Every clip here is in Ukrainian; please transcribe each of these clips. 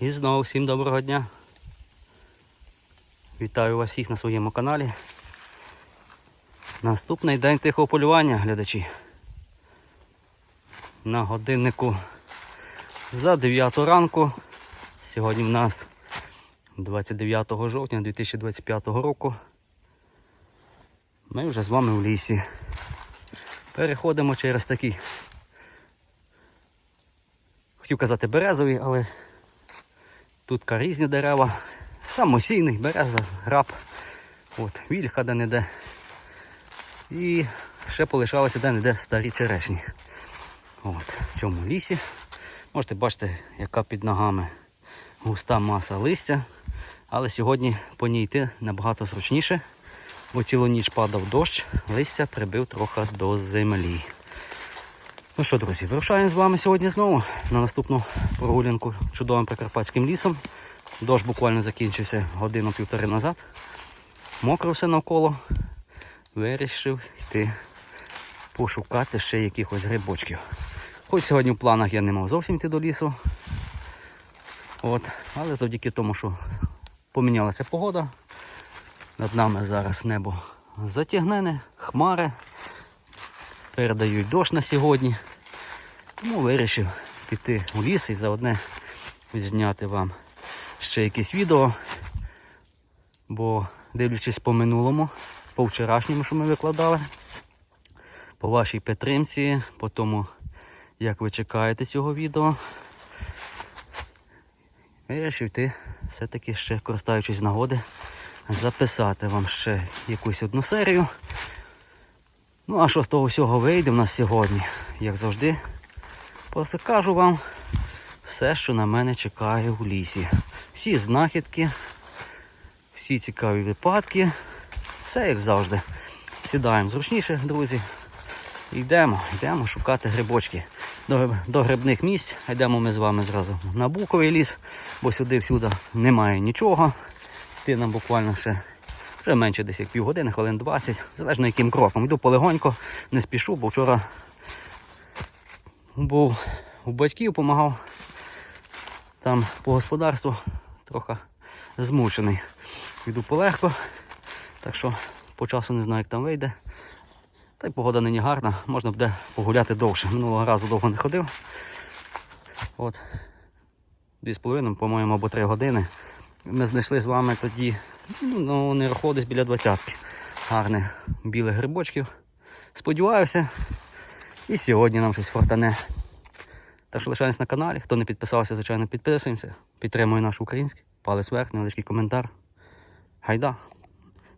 І знову всім доброго дня. Вітаю вас всіх на своєму каналі. Наступний день тихого полювання, глядачі. На годиннику за 9 ранку. Сьогодні в нас 29 жовтня 2025 року. Ми вже з вами в лісі. Переходимо через такий. Хотів казати березовий, але тут різні дерева. Самосійний, береза, граб. От, вільха де не де. І ще полишалися де не де старі черешні. От, в цьому лісі. Можете бачити, яка під ногами густа маса листя. Але сьогодні по ній йти набагато зручніше, бо цілу ніч падав дощ, листя прибив трохи до землі. Ну що, друзі, вирушаємо з вами сьогодні знову на наступну прогулянку чудовим прикарпатським лісом. Дощ буквально закінчився годину-півтори назад. Мокро все навколо. Вирішив йти пошукати ще якихось грибочків. Хоч сьогодні в планах я не мав зовсім йти до лісу. От. Але завдяки тому, що помінялася погода, над нами зараз небо затягнене, хмари, передають дощ на сьогодні. Тому вирішив піти у ліс і заодне зняти вам ще якесь відео. Бо дивлячись по минулому, по вчорашньому, що ми викладали, по вашій підтримці, по тому, як ви чекаєте цього відео, вирішив йти все-таки ще користуючись нагоди, записати вам ще якусь одну серію. Ну, а що з того всього вийде в нас сьогодні, як завжди, просто кажу вам все, що на мене чекає в лісі. Всі знахідки, всі цікаві випадки, все як завжди. Сідаємо зручніше, друзі. Йдемо, йдемо шукати грибочки. До, до грибних місць йдемо ми з вами зразу на буковий ліс, бо сюди всюди немає нічого. Йти нам буквально ще вже менше десь як півгодини, хвилин 20, залежно яким кроком. Йду полегонько, не спішу, бо вчора був у батьків, допомагав там по господарству, трохи змучений. Йду полегко, так що по часу не знаю, як там вийде. Та й погода нині гарна, можна буде погуляти довше. Минулого разу довго не ходив. От. Дві з половиною, по-моєму, або три години. Ми знайшли з вами тоді, ну, не рахував біля двадцятки. Гарних білих грибочків. Сподіваюся. І сьогодні нам щось фортане. Так що лишаємось на каналі. Хто не підписався, звичайно, підписуємося. Підтримує наш український. Палець вверх, невеличкий коментар. Гайда.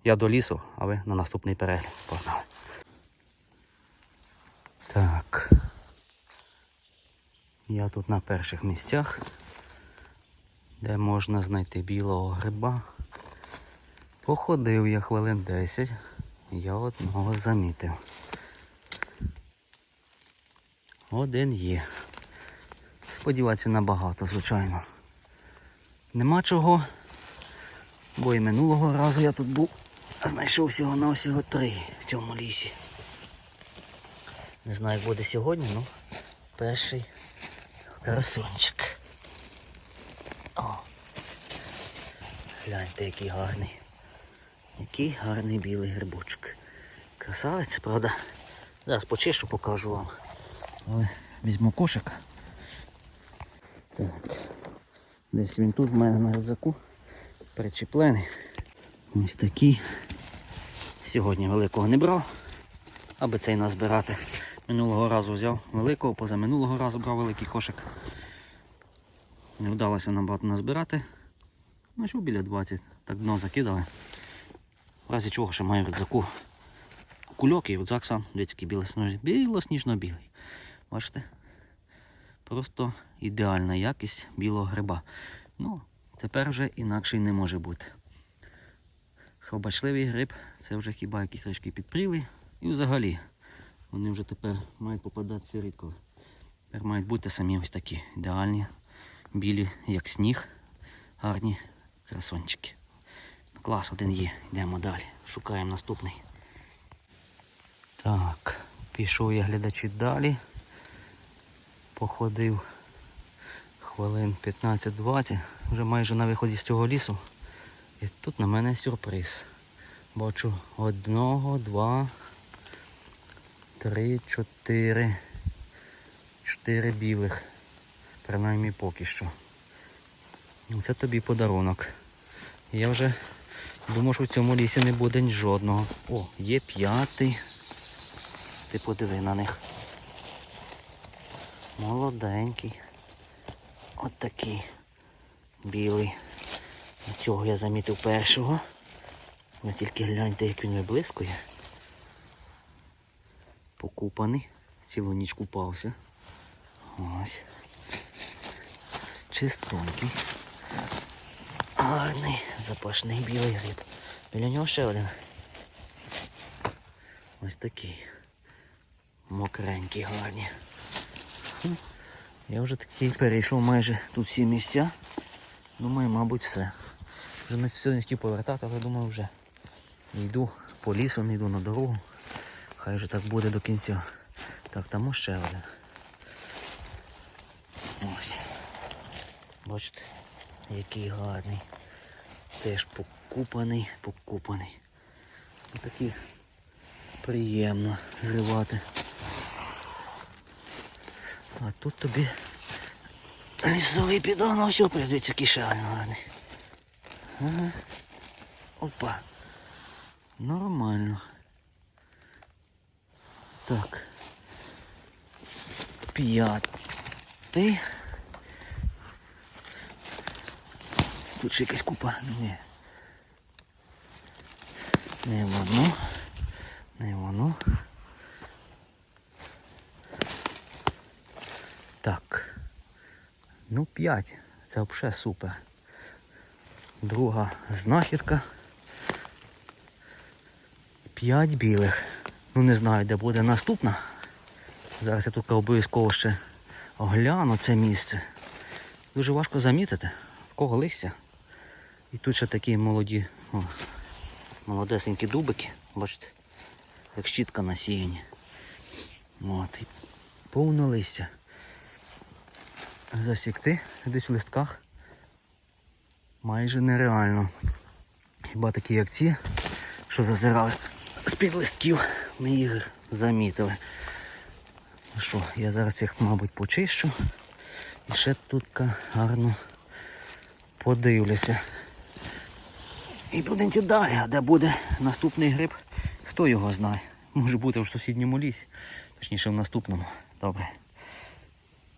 Я до лісу, а ви на наступний перегляд. Погнали. Так. Я тут на перших місцях, де можна знайти білого гриба. Походив я хвилин 10, я одного замітив. Один є. Сподіватися набагато, звичайно. Нема чого, бо і минулого разу я тут був, а знайшов всього на всього три в цьому лісі. Не знаю, як буде сьогодні, ну перший красунчик. О! Гляньте, який гарний. Який гарний білий грибочок. Красавець, правда? Зараз почищу, покажу вам. Але візьму кошик. Так. Десь він тут в мене на рюкзаку причеплений. Ось такий. Сьогодні великого не брав, аби цей назбирати. Минулого разу взяв великого, позаминулого разу брав великий кошик. Не вдалося нам багато назбирати. Ну що біля 20, так дно закидали. В разі чого ще маю рюкзаку кульок і рюкзак сам, дитячий білосніжно- білосніжно-білий. Бачите? Просто ідеальна якість білого гриба. Ну, тепер вже інакше й не може бути. Хробачливий гриб це вже хіба якісь речки підпріли. І взагалі вони вже тепер мають попадатися рідко. Тепер мають бути самі ось такі ідеальні, білі, як сніг, гарні красончики. Клас один є, йдемо далі. Шукаємо наступний. Так, пішов я глядачі далі. Походив хвилин 15-20, вже майже на виході з цього лісу. І тут на мене сюрприз. Бачу одного, два, три, чотири. Чотири білих. Принаймні поки що. Це тобі подарунок. Я вже думав, що в цьому лісі не буде жодного. О, є п'ятий. Ти подиви на них. Молоденький. От такий білий. Цього я замітив першого. Ви тільки гляньте, як він виблискує. Покупаний. Цілу ніч купався. Ось. Чистенький. Гарний, запашний білий гриб. Біля нього ще один. Ось такий. Мокренький, гарні. Хм. Я вже такий перейшов майже тут всі місця. Думаю, мабуть, все. Вже на сьогодні хотів повертати, але думаю вже. Йду по лісу, не йду на дорогу. Хай вже так буде до кінця. Так, там ще один. Ось. Бачите, який гарний. Теж покупаний, покупаний. Такий приємно зривати. А тут тобі лісовий підон, ось призвідці який ще один гарний. Ага. Опа. Нормально. Так. П'ятий. Тут ще якась купа. Ні. Не воно. Не воно. Так. Ну, 5. Це взагалі супер. Друга знахідка. 5 білих. Ну не знаю, де буде наступна. Зараз я тут обов'язково ще огляну це місце. Дуже важко замітити, в кого листя. І тут ще такі молоді, о, молодесенькі дубики, бачите, як щітка насіяні. От, і повно листя. Засікти десь в листках майже нереально. Хіба такі як ці, що зазирали з-під листків, ми їх замітили. Ну Що, я зараз їх, мабуть, почищу. І ще тут гарно подивлюся. І будемо далі, а де буде наступний гриб, хто його знає. Може бути в сусідньому лісі, точніше в наступному. Добре.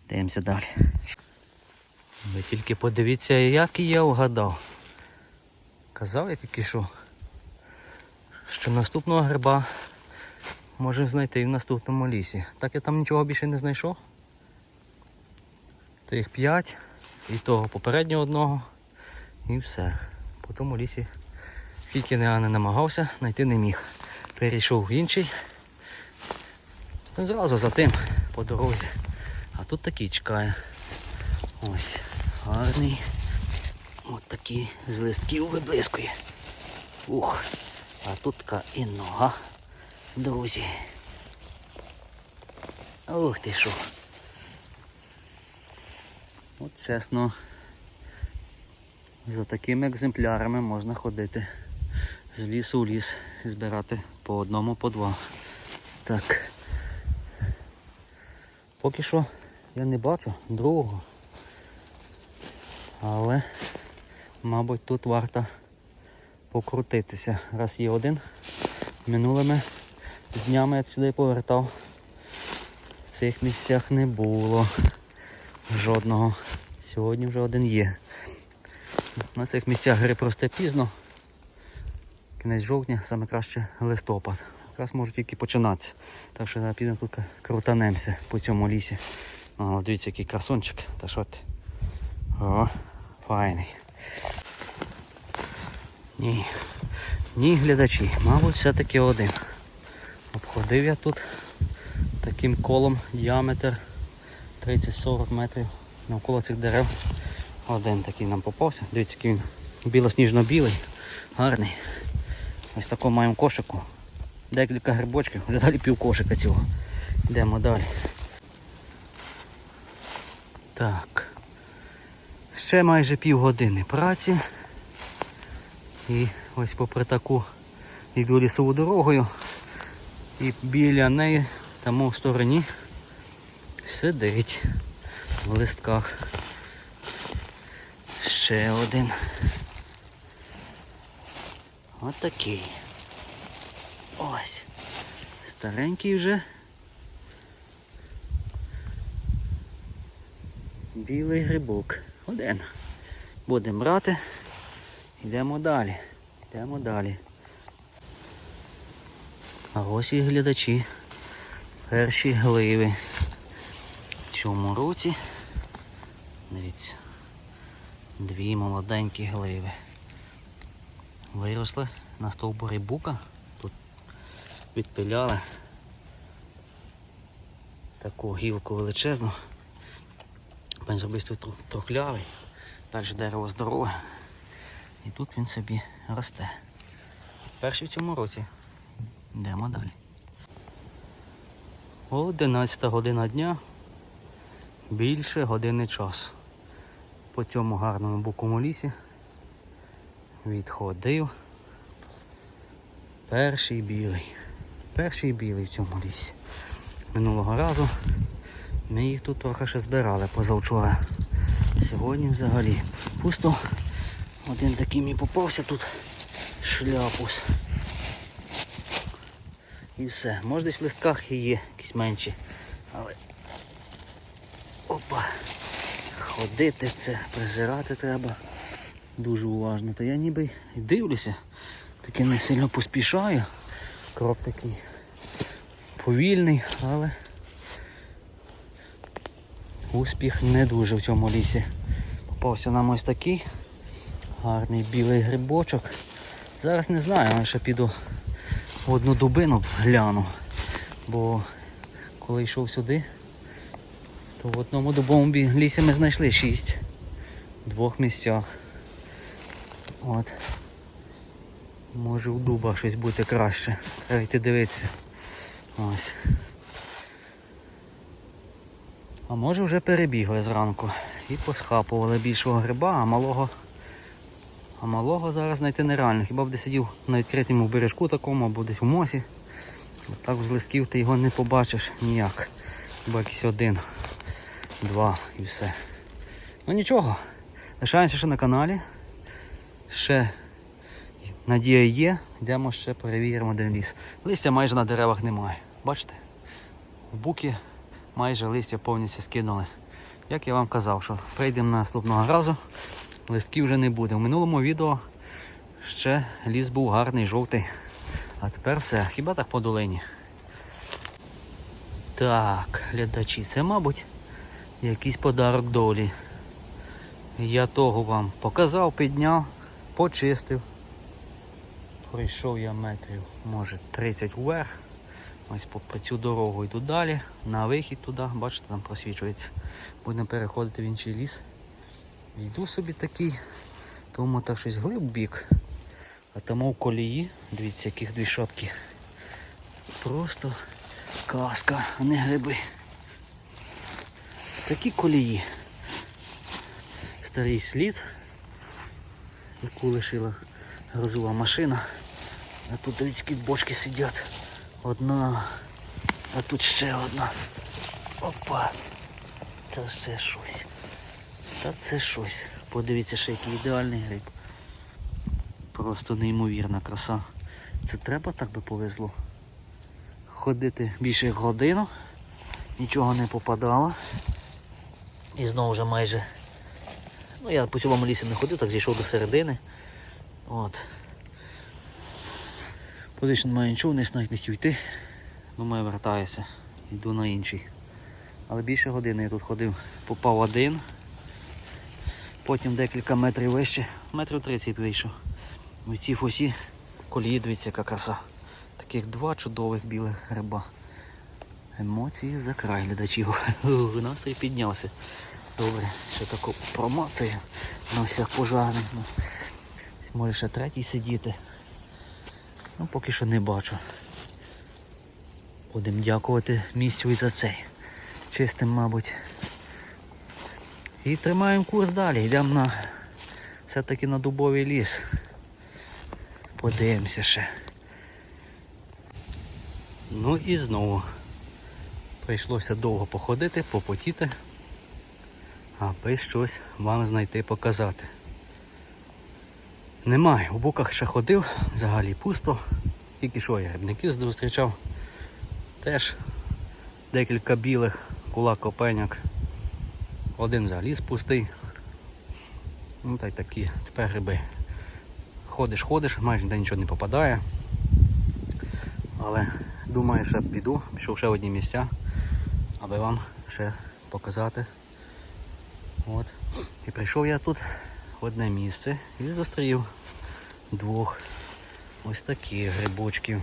Дивимося далі. Ви тільки подивіться, як я вгадав. Казав я тільки що, що наступного гриба можемо знайти і в наступному лісі. Так я там нічого більше не знайшов. Тих п'ять і того попереднього одного. І все. По тому лісі, скільки я не намагався, знайти не міг. Перейшов інший. Зразу за тим по дорозі. Тут такий чекає. Ось, гарний. От такий з листків виблискує. Ух, а тут така і нога, друзі. Ух ти що. От чесно, за такими екземплярами можна ходити з лісу в ліс і збирати по одному, по два. Так. Поки що я не бачу другого. Але, мабуть, тут варто покрутитися. Раз є один. Минулими днями я сюди повертав. В цих місцях не було жодного. Сьогодні вже один є. На цих місцях гри просто пізно. Кінець жовтня, саме краще листопад. Якраз може тільки починатися. Так що зараз підемо тут крутанемося по цьому лісі. О, дивіться, який красунчик. Та що ти? О, файний. Ні. Ні, глядачі, мабуть, все-таки один. Обходив я тут таким колом діаметр 30-40 метрів навколо цих дерев. Один такий нам попався. Дивіться, який він білосніжно-білий, гарний. Ось такого маємо кошику. Декілька грибочків, далі пів кошика цього. Йдемо далі. Так. Ще майже півгодини праці. І ось попри таку йду лісову дорогою. І біля неї, там в стороні, сидить в листках. Ще один. Отакий. Ось. Старенький вже. Білий грибок. Один. Будемо брати. Йдемо далі. Йдемо далі. А ось і глядачі. Перші гливи. В цьому році. Дивіться. Дві молоденькі гливи. Виросли на стовбурі бука. Тут відпиляли таку гілку величезну. Тут трухлявий. Далі дерево здорове. І тут він собі росте. Перший в цьому році. Йдемо далі. 11 година дня. Більше години часу. По цьому гарному букому лісі відходив перший білий. Перший білий в цьому лісі. Минулого разу ми їх тут трохи ще збирали позавчора. Сьогодні взагалі пусто. Один такий мені попався тут шляпус. І все. Може десь в листках і є якісь менші. Але опа. Ходити це, призирати треба дуже уважно. Та я ніби й дивлюся, таки не сильно поспішаю. Крок такий повільний, але успіх не дуже в цьому лісі. Попався нам ось такий гарний білий грибочок. Зараз не знаю, але ще піду в одну дубину гляну. Бо коли йшов сюди, то в одному дубовому лісі ми знайшли шість в двох місцях. От. Може в дубах щось бути краще. Треба йти дивитися. Ось. А може вже перебігли зранку і посхапували більшого гриба, а малого. А малого зараз знайти нереально. Хіба б де сидів на відкритому бережку такому або десь у мосі. От так з листків ти його не побачиш ніяк. Хіба якийсь один, два і все. Ну нічого. Лишаємося ще на каналі. Ще надія є. Йдемо ще перевіримо один ліс. Листя майже на деревах немає. Бачите? В буки майже листя повністю скинули. Як я вам казав, що прийдемо наступного разу, листків вже не буде. В минулому відео ще ліс був гарний, жовтий. А тепер все. Хіба так по долині? Так, глядачі, це, мабуть, якийсь подарок долі. Я того вам показав, підняв, почистив. Пройшов я метрів, може 30 вверх. Ось попри цю дорогу йду далі, на вихід туди, бачите, там просвічується. Будемо переходити в інший ліс. Йду собі такий, тому так щось глиб бік. А тому в колії, дивіться, яких дві шапки. Просто казка, а не гриби. Такі колії. Старий слід, яку лишила грузова машина. А тут дивіться, бочки сидять. Одна, а тут ще одна. Опа. Та це щось. Та це щось. Подивіться, ще який ідеальний гриб. Просто неймовірна краса. Це треба так би повезло. Ходити більше як годину, нічого не попадало. І знову вже майже. Ну я по цьому лісі не ходив, так зійшов до середини. От. Подивись, немає нічого, не навіть не хотів йти. Думаю, вертаюся. Йду на інший. Але більше години я тут ходив. Попав один. Потім декілька метрів вище. Метрів 30 вийшов. В цій фосі колії, дивіться, яка краса. Таких два чудових білих гриба. Емоції за край глядачів. Настрій піднявся. Добре, ще таку промацію на всяк пожарних. Ну, може ще третій сидіти. Ну, поки що не бачу. Будемо дякувати місцю і за цей. Чистим, мабуть, І тримаємо курс далі. Йдемо на все-таки на дубовий ліс. Подивимося ще. Ну і знову. Прийшлося довго походити, попотіти, аби щось вам знайти показати. Немає, у боках ще ходив, взагалі пусто. Тільки що я грибників зустрічав. Теж декілька білих кулак копеняк. Один взагалі пустий. Ну та й такі тепер гриби. Ходиш, ходиш, майже ніде нічого не попадає. Але думаю, що піду, пішов ще в одні місця, аби вам ще показати. От. І прийшов я тут одне місце і зустрів двох ось таких грибочків.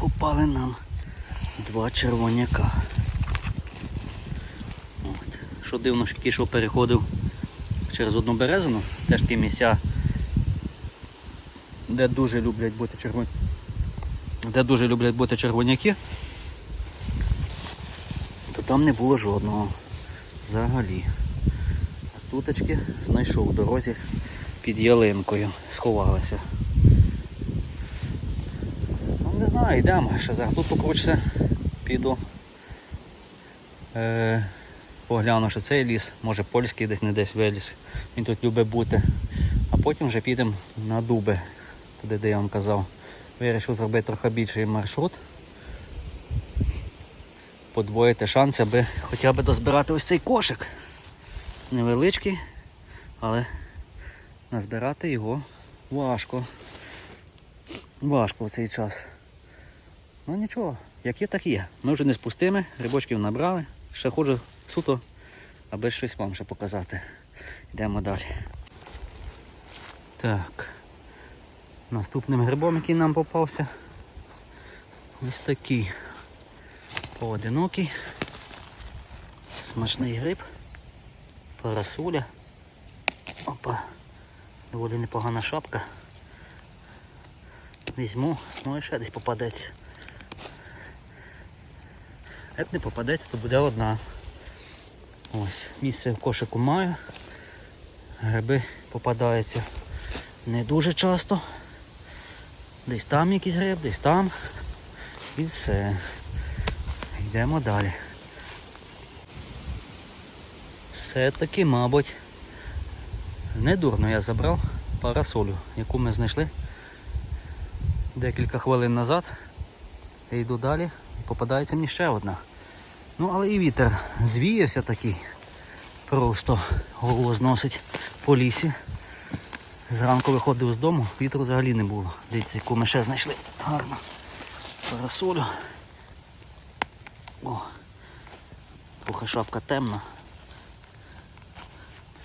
Попали нам два червоняка. От. Що дивно, що кішов переходив через одну березину, теж ті місця, де дуже люблять бути червоні. Де дуже люблять бути червоняки, то там не було жодного взагалі. Туточки знайшов в дорозі під ялинкою, сховалися. Ну, не знаю, йдемо. Ще зараз тут покручся, піду. Е, погляну, що цей ліс, може польський десь не десь виліз. Він тут любить бути. А потім вже підемо на дуби, туди де я вам казав. Вирішив зробити трохи більший маршрут. Подвоїти шанси, аби хоча б дозбирати ось цей кошик. Невеличкий, але назбирати його важко. Важко в цей час. Ну нічого, як є, так є. Ми вже не з пустими, грибочків набрали. Ще ходжу суто, аби щось вам ще показати. Йдемо далі. Так. Наступним грибом, який нам попався. Ось такий поодинокий. Смачний гриб. Парасуля. Опа. Доволі непогана шапка. Візьму, ну і ще десь попадеться. Як не попадеться, то буде одна. Ось, місце в кошику маю. Гриби попадаються не дуже часто. Десь там якийсь гриб, десь там. І все. Йдемо далі. Все-таки, мабуть, недурно я забрав парасолю, яку ми знайшли декілька хвилин назад. Я йду далі попадається мені ще одна. Ну, але і вітер звіявся такий. Просто голову зносить по лісі. Зранку виходив з дому, вітру взагалі не було. Дивіться, яку ми ще знайшли. Гарно. Парасолю. О, трохи шапка темна.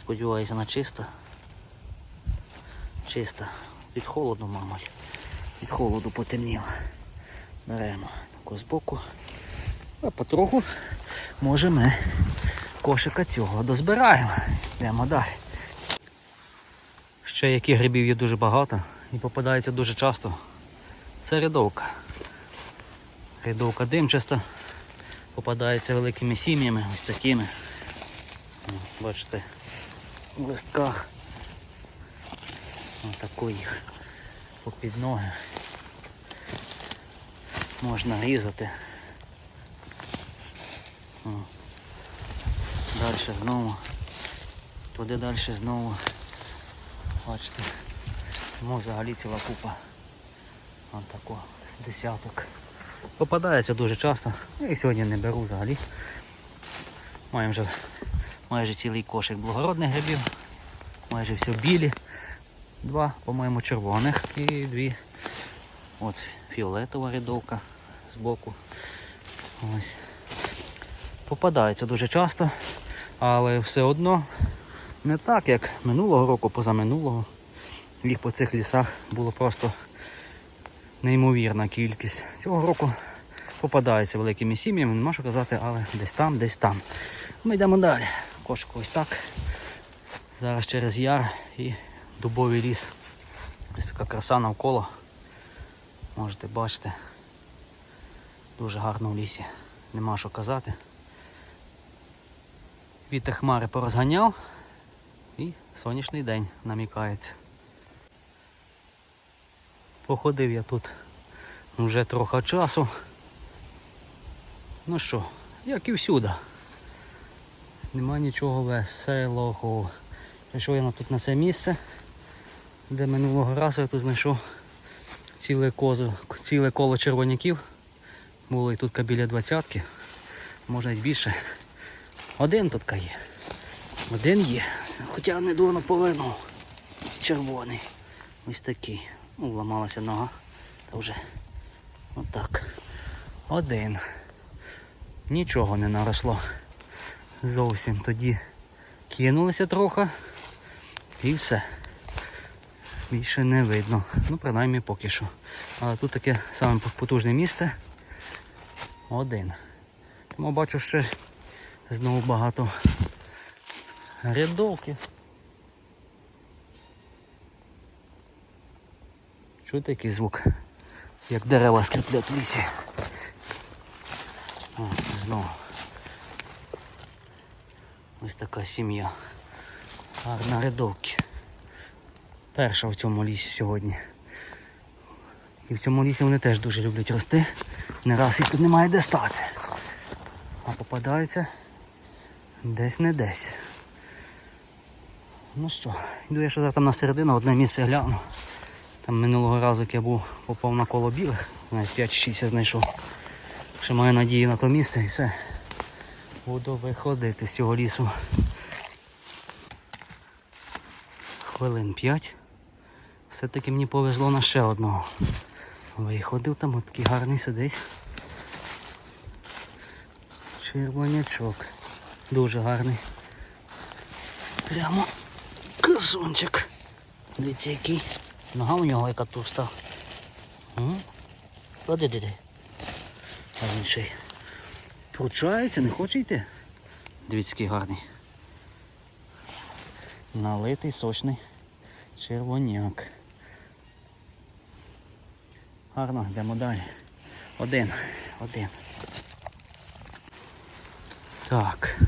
Сподіваюся, вона чиста. Чиста. Від холоду, мабуть. Від холоду потемніло. Беремо таку збоку. А потроху, може, ми кошика цього дозбираємо. Йдемо далі. Ще яких грибів є дуже багато і попадається дуже часто. Це рядовка. Рядовка димчаста. Попадається великими сім'ями, ось такими. Бачите, листках. Отаку їх попід ноги. Можна різати. Далі знову. Туди далі знову. Бачите, тому взагалі ціла купа. Ось тако, з десяток. Попадається дуже часто. І сьогодні не беру взагалі. Маємо вже майже цілий кошик благородних грибів. Майже все білі. Два, по-моєму, червоних і дві. От фіолетова рядовка збоку. Ось. Попадається дуже часто, але все одно не так, як минулого року, позаминулого. Їх по цих лісах було просто неймовірна кількість. Цього року попадається великими сім'ями, не можу казати, але десь там, десь там. Ми йдемо далі. Кошик ось так. Зараз через яр і дубовий ліс. Ось така краса навколо. Можете бачити. Дуже гарно в лісі. Нема що казати. Вітер хмари порозганяв і сонячний день намікається. Походив я тут вже трохи часу. Ну що, як і всюди. Нема нічого веселого. Прийшов я тут на це місце, де минулого разу я тут знайшов ціле, козу, ціле коло червоняків. Було і тут біля двадцятки, може й більше. Один тут є. Один є. Хоча не до наполовину. Червоний. Ось такий. Ну, ламалася нога. Та вже отак. Один. Нічого не наросло. Зовсім тоді кинулися трохи. І все. Більше не видно. Ну, принаймні поки що. Але тут таке саме потужне місце. Один. Тому бачу ще знову багато рядовки. Чути який звук? Як дерева скріплять в лісі. О, знову. Ось така сім'я. Гарна рядовки. Перша в цьому лісі сьогодні. І в цьому лісі вони теж дуже люблять рости. Не раз їх тут немає де стати. А попадаються десь не десь. Ну що, йду я ще зараз там на середину, одне місце гляну. Там минулого разу, як я був, попав на коло білих, навіть 5-6 я знайшов. Ще маю надію на то місце і все. Буду виходити з цього лісу. Хвилин 5. Все-таки мені повезло на ще одного. Виходив там от такий гарний сидить. Червонячок. Дуже гарний. Прямо казунчик. Дивіться який. Нога у нього яка туста. Ходи диди. А він ще й пручається, не хоче йти. Дивіться, який гарний. Налитий сочний червоняк. Гарно, йдемо далі. Один, один. Так,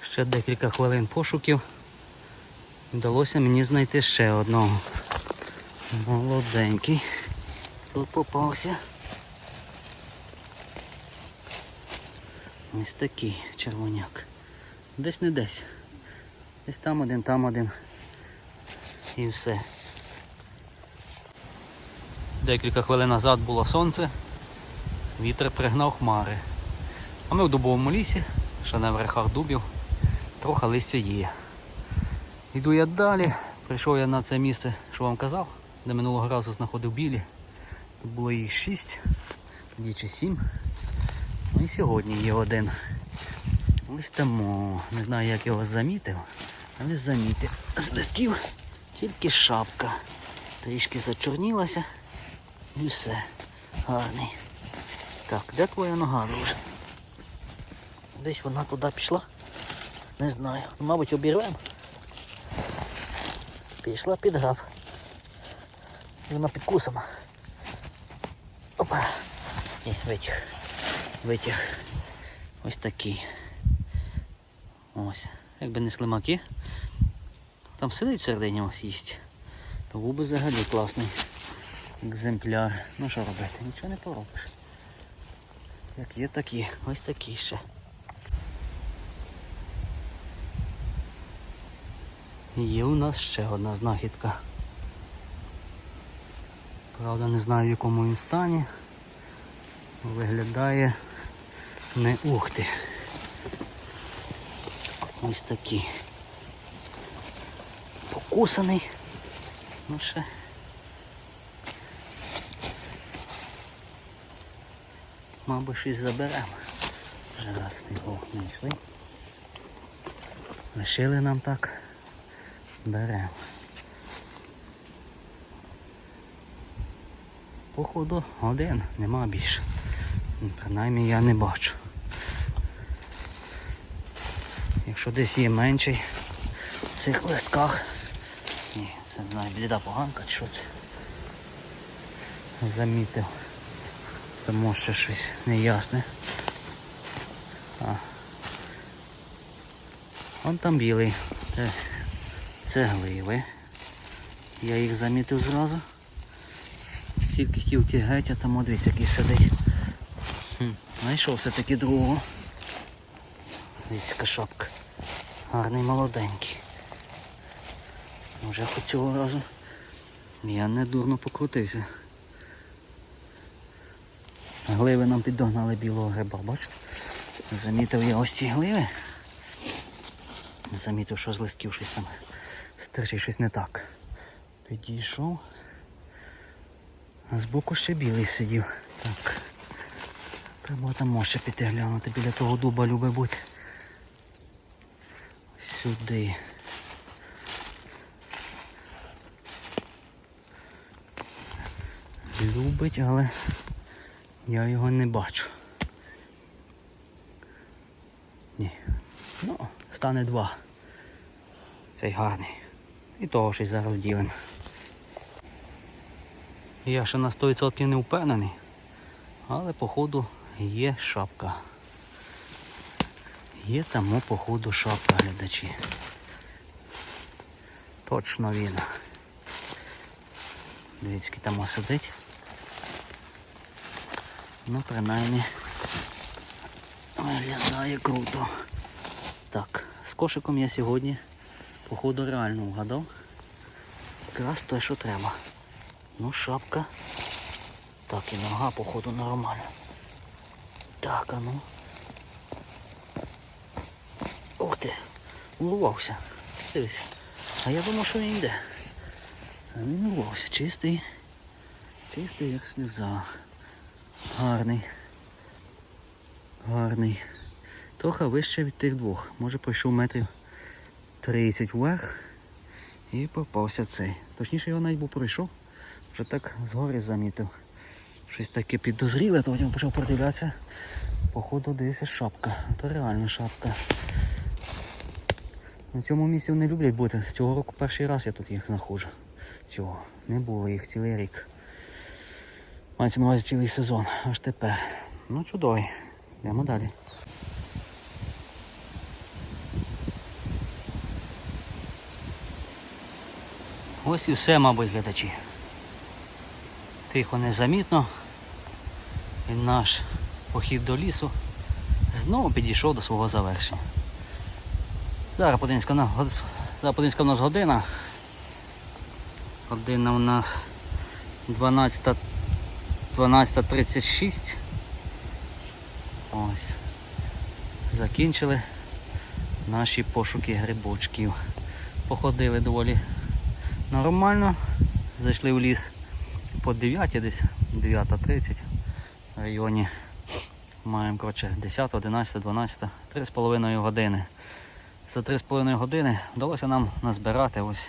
ще декілька хвилин пошуків. Вдалося мені знайти ще одного. Молоденький. Тут попався. Ось такий червоняк. Десь не десь. Десь там один, там один. І все. Декілька хвилин назад було сонце, вітер пригнав хмари. А ми в дубовому лісі, ще не в рехах дубів, трохи листя є. Йду я далі, прийшов я на це місце, що вам казав, де минулого разу знаходив білі. Тут було їх 6, тоді чи сім і сьогодні є один. Ось тому. Не знаю як його замітив, але замітив. З листків тільки шапка. Трішки зачорнілася і все. Гарний. Так, де твоя нога, друже? Десь вона туди пішла. Не знаю. Ну, Мабуть, обірвемо. Пішла під граб. І вона підкусана. Опа. Ні, витяг. Витяг. Ось такий. Ось. Якби не слимаки. Там сидить всередині ось їсть. То був би взагалі класний екземпляр. Ну що робити? Нічого не поробиш. Як є, так є. Ось такий ще. Є у нас ще одна знахідка. Правда, не знаю в якому він стані. Виглядає не ухти. Ось такий. Покусаний. Ну ще. Мабуть, щось заберемо. Вже раз його знайшли. Лишили нам так. Беремо. Походу один, нема більше. Принаймні я не бачу. Якщо десь є менший в цих листках. Ні, це знаю, бліда поганка що це. Замітив. Це може щось неясне. А. Вон там білий. Це, це гливи. Я їх замітив зразу. Тільки хотів ті а там дивіться, який сидить. Хм, Знайшов все-таки другого. Дивіться, шапка. Гарний молоденький. Вже хоч цього разу я не дурно покрутився. Гливи нам піддогнали білого гриба, бачите? Замітив я ось ці гливи. Замітив, що з листків щось там стерчить щось не так. Підійшов. А збоку ще білий сидів. Так. Треба там може піти глянути біля того дуба любить бути. Сюди. Любить, але я його не бачу. Ні. Ну, стане два. Цей гарний. І того щось зараз ділимо. Я ще на 100% не впевнений, але походу є шапка. Є тому походу шапка глядачі. Точно він. Дивіться, там сидить. Ну, принаймні виглядає круто. Так, з кошиком я сьогодні, походу, реально вгадав. Якраз те, що треба. Ну, шапка. Так, і нога, походу, нормально. Так, а ну. Ух ти, улувався. Дивись. А я думав, що він йде. А він улувався. Чистий. Чистий, як сльоза. Гарний. Гарний. Трохи вище від тих двох. Може пройшов метрів 30 вверх і попався цей. Точніше його навіть був пройшов. Вже так згори замітив. Щось таке підозріле, то потім почав продивлятися. Походу дивися шапка. То реально шапка. На цьому місці вони люблять бути. Цього року перший раз я тут їх знаходжу. Цього. Не було їх цілий рік. Мається на увазі цілий сезон. Аж тепер. Ну чудовий. Йдемо далі. Ось і все, мабуть, глядачі. Тихо незамітно. І наш похід до лісу знову підійшов до свого завершення. Зараз год- зараз нас година. Година у нас 12 12.36. Ось. Закінчили наші пошуки грибочків. Походили доволі нормально. Зайшли в ліс по 9 десь, 9.30 в районі. Маємо коротше 10, 11, 12, 3,5 години. За 3,5 години вдалося нам назбирати ось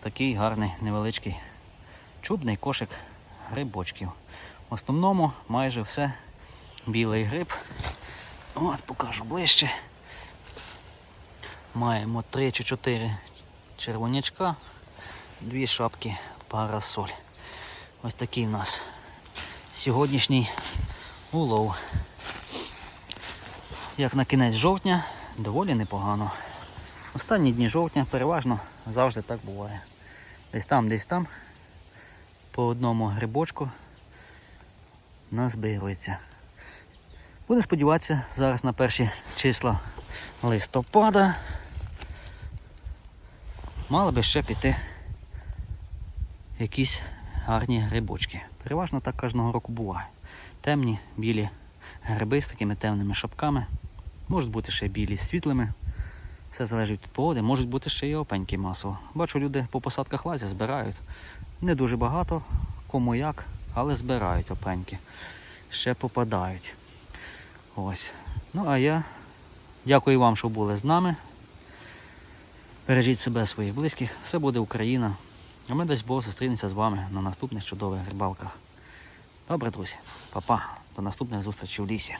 такий гарний невеличкий чубний кошик грибочків. В основному майже все білий гриб. От покажу ближче. Маємо 3 чи 4 червонячка, дві шапки парасоль. Ось такий в нас сьогоднішній улов. Як на кінець жовтня, доволі непогано. Останні дні жовтня переважно завжди так буває. Десь там, десь там по одному грибочку назбирується. Будемо сподіватися зараз на перші числа листопада. Мали би ще піти якісь гарні грибочки. Переважно так кожного року буває. Темні, білі гриби з такими темними шапками. Можуть бути ще білі з світлими. Все залежить від погоди, можуть бути ще й опеньки масово. Бачу, люди по посадках лазять, збирають. Не дуже багато, кому як, але збирають опеньки. Ще попадають. Ось. Ну а я дякую вам, що були з нами. Бережіть себе, своїх близьких. Все буде Україна. А ми десь Бог зустрінемося з вами на наступних чудових рибалках. Добре, друзі, Па-па. До наступних зустрічей в лісі.